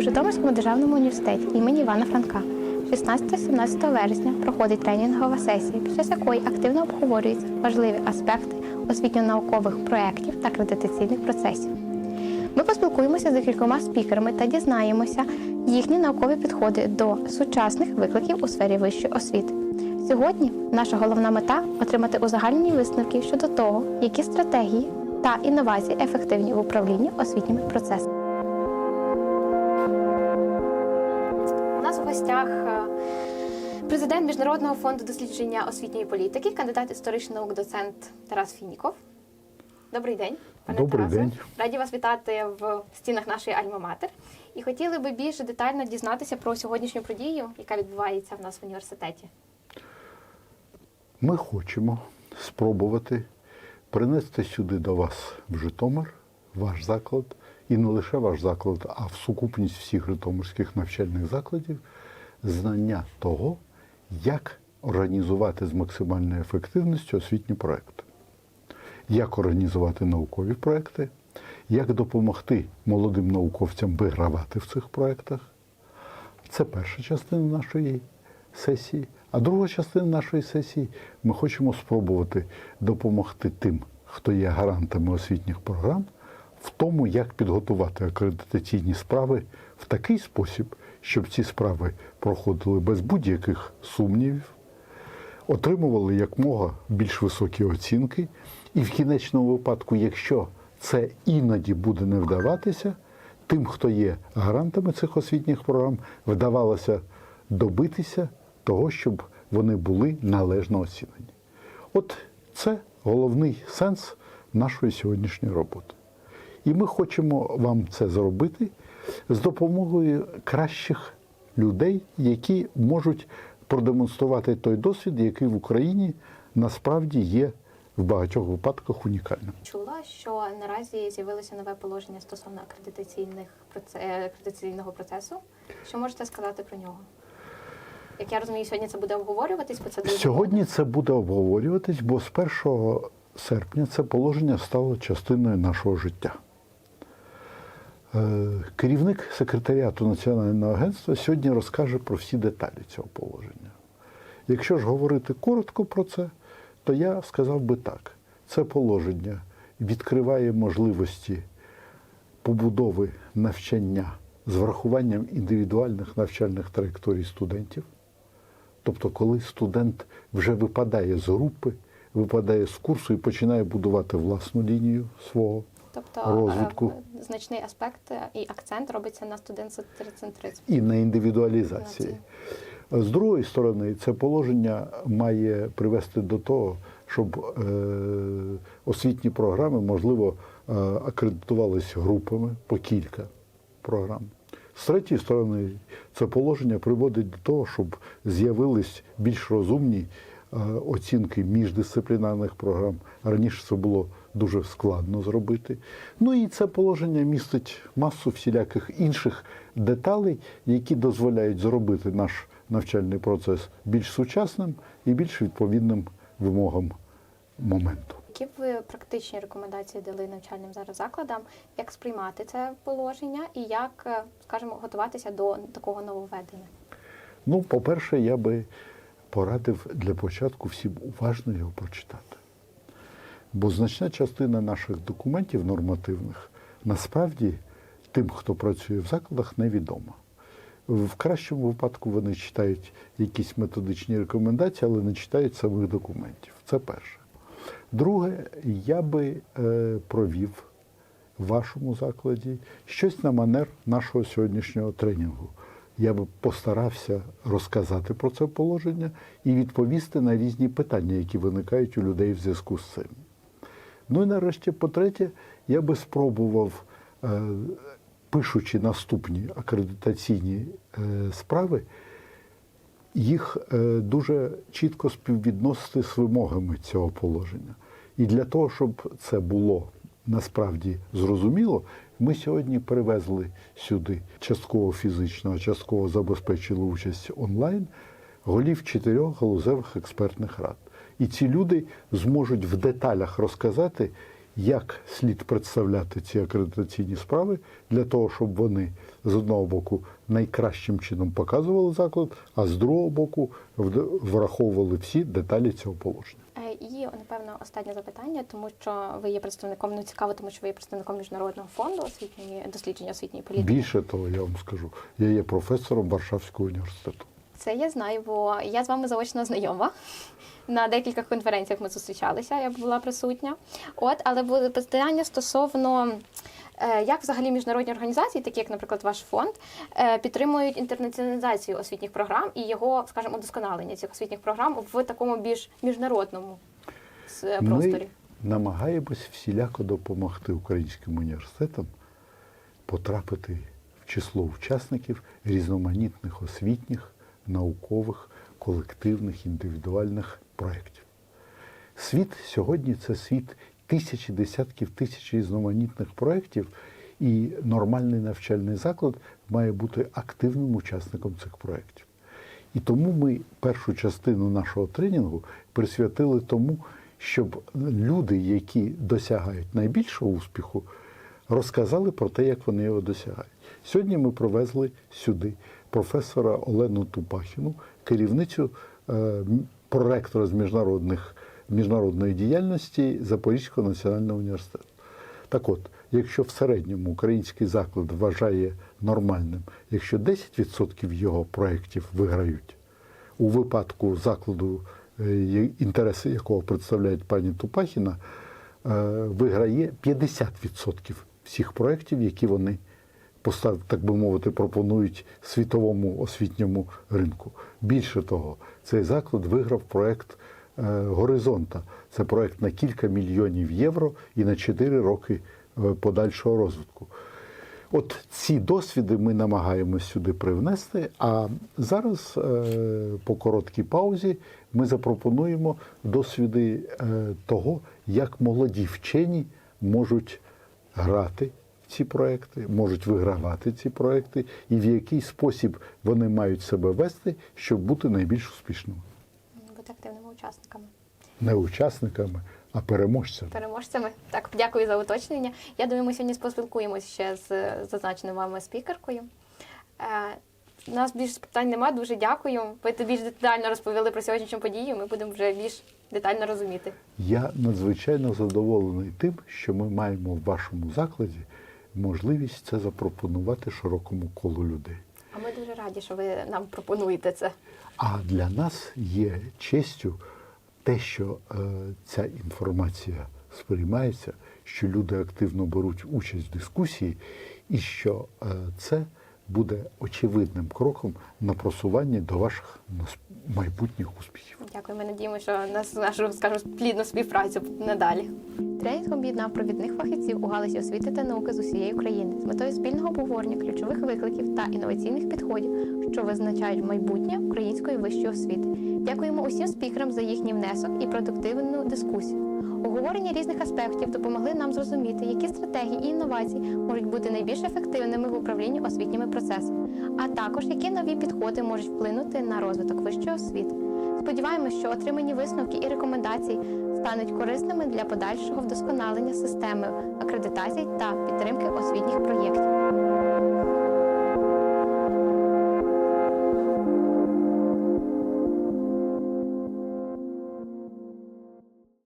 У Житомирському державному університеті імені Івана Франка 16-17 вересня проходить тренінгова сесія, під час якої активно обговорюються важливі аспекти освітньо-наукових проєктів та акредитаційних процесів. Ми поспілкуємося з декількома спікерами та дізнаємося їхні наукові підходи до сучасних викликів у сфері вищої освіти. Сьогодні наша головна мета отримати узагальнені висновки щодо того, які стратегії та інновації ефективні в управлінні освітніми процесами. Гостях е, президент Міжнародного фонду дослідження освітньої політики, кандидат історичних наук, доцент Тарас Фініков. Добрий день, пане Добрий Тарасе. день. Раді вас вітати в стінах нашої Альма-Матер. І хотіли би більш детально дізнатися про сьогоднішню подію, яка відбувається в нас в університеті. Ми хочемо спробувати принести сюди до вас в Житомир ваш заклад, і не лише ваш заклад, а в сукупність всіх житомирських навчальних закладів знання того, як організувати з максимальною ефективністю освітні проекти, як організувати наукові проекти, як допомогти молодим науковцям вигравати в цих проектах, це перша частина нашої сесії. А друга частина нашої сесії ми хочемо спробувати допомогти тим, хто є гарантами освітніх програм, в тому, як підготувати акредитаційні справи в такий спосіб, щоб ці справи проходили без будь-яких сумнівів, отримували якмога більш високі оцінки, і в кінечному випадку, якщо це іноді буде не вдаватися, тим, хто є гарантами цих освітніх програм, вдавалося добитися того, щоб вони були належно оцінені. От це головний сенс нашої сьогоднішньої роботи. І ми хочемо вам це зробити з допомогою кращих людей, які можуть продемонструвати той досвід, який в Україні насправді є в багатьох випадках унікальним. Чула, що наразі з'явилося нове положення стосовно акредитаційних е, акредитаційного процесу. Що можете сказати про нього? Як я розумію, сьогодні це буде обговорюватись, бо це дуже Сьогодні це буде обговорюватись, бо з 1 серпня це положення стало частиною нашого життя. Е, Керівник секретаріату Національного агентства сьогодні розкаже про всі деталі цього положення. Якщо ж говорити коротко про це, то я сказав би так: це положення відкриває можливості побудови навчання з врахуванням індивідуальних навчальних траєкторій студентів. Тобто, коли студент вже випадає з групи, випадає з курсу і починає будувати власну лінію свого тобто розвитку е, значний аспект е, і акцент робиться на студент-центризм. і на індивідуалізації. З другої сторони, це положення має привести до того, щоб е, освітні програми, можливо, е, акредитувались групами по кілька програм. З третьої сторони, це положення приводить до того, щоб з'явились більш розумні е, оцінки міждисциплінарних програм. Раніше це було дуже складно зробити. Ну і це положення містить масу всіляких інших деталей, які дозволяють зробити наш навчальний процес більш сучасним і більш відповідним вимогам моменту. Які б ви практичні рекомендації дали навчальним зараз закладам, як сприймати це положення і як, е, скажімо, готуватися до такого нововведення? Ну, по-перше, я би порадив для початку всім уважно його прочитати. Бо значна частина наших документів нормативних насправді тим, хто працює в закладах, невідома. В кращому випадку вони читають якісь методичні рекомендації, але не читають самих документів. Це перше. Друге, я би е, провів в вашому закладі щось на манер нашого сьогоднішнього тренінгу. Я би постарався розказати про це положення і відповісти на різні питання, які виникають у людей в зв'язку з цим. Ну і нарешті, по-третє, я би спробував, е, пишучи наступні акредитаційні е, справи, їх е, дуже чітко співвідносити з вимогами цього положення. І для того, щоб це було насправді зрозуміло, ми сьогодні привезли сюди частково фізично, а частково забезпечили участь онлайн голів чотирьох галузевих експертних рад. І ці люди зможуть в деталях розказати, як слід представляти ці акредитаційні справи для того, щоб вони з одного боку найкращим чином показували заклад, а з другого боку враховували всі деталі цього положення. Е, І напевно останнє запитання, тому що ви є представником, ну цікаво, тому що ви є представником міжнародного фонду освітньої дослідження освітньої політики. Більше того, я вам скажу, я є професором Варшавського університету. Це я знаю, бо я з вами заочно знайома. На декількох конференціях ми зустрічалися, я була присутня. От, але було питання стосовно. е, Як взагалі міжнародні організації, такі як, наприклад, ваш фонд, е, підтримують інтернаціоналізацію освітніх програм і його, скажімо, удосконалення цих освітніх програм в такому більш міжнародному просторі? Ми намагаємось всіляко допомогти українським університетам потрапити в число учасників різноманітних освітніх, наукових, колективних, індивідуальних проєктів. Світ сьогодні це світ тисячі, десятків тисяч різноманітних проєктів, і нормальний навчальний заклад має бути активним учасником цих проєктів. І тому ми першу частину нашого тренінгу присвятили тому, щоб люди, які досягають найбільшого успіху, розказали про те, як вони його досягають. Сьогодні ми привезли сюди професора Олену Тупахіну, керівницю е, проректора з міжнародних, міжнародної діяльності Запорізького національного університету. Так от, якщо в середньому український заклад вважає нормальним, якщо 10% його проєктів виграють, у випадку закладу, е, інтереси якого представляють пані Тупахіна, е, виграє 50% всіх проєктів, які вони так би мовити, пропонують світовому освітньому ринку. Більше того, цей заклад виграв проєкт е, Горизонта. Це проєкт на кілька мільйонів євро і на 4 роки е, подальшого розвитку. От ці досвіди ми намагаємось сюди привнести. А зараз, е, по короткій паузі, ми запропонуємо досвіди того, як молоді вчені можуть грати ці проекти, можуть вигравати ці проекти, і в який спосіб вони мають себе вести, щоб бути найбільш успішними. Бути активними учасниками. Не учасниками, а переможцями. переможцями. Так, дякую за уточнення. Я думаю, ми сьогодні поспілкуємося ще з зазначеною вами спікеркою. Е, у нас більше питань немає. Дуже дякую. Ви більш детально розповіли про сьогоднішню подію. Ми будемо вже більш детально розуміти. Я надзвичайно задоволений тим, що ми маємо в вашому закладі можливість це запропонувати широкому колу людей. А ми дуже раді, що ви нам пропонуєте це. А для нас є честю те, що е, ця інформація сприймається, що люди активно беруть участь в дискусії, і що е, це буде очевидним кроком на просування до ваших майбутніх успіхів. Дякую. Ми надіємося, що нас нашу скажімо, плідну співпрацю надалі. Тренінг об'єднав провідних фахівців у галузі освіти та науки з усієї України з метою спільного обговорення ключових викликів та інноваційних підходів, що визначають майбутнє української вищої освіти. Дякуємо усім спікерам за їхній внесок і продуктивну дискусію. Обговорення різних аспектів допомогли нам зрозуміти, які стратегії і інновації можуть бути найбільш ефективними в управлінні освітніми процесами, а також які нові підходи можуть вплинути на розвиток вищої освіти. Сподіваємось, що отримані висновки і рекомендації стануть корисними для подальшого вдосконалення системи акредитацій та підтримки освітніх проєктів.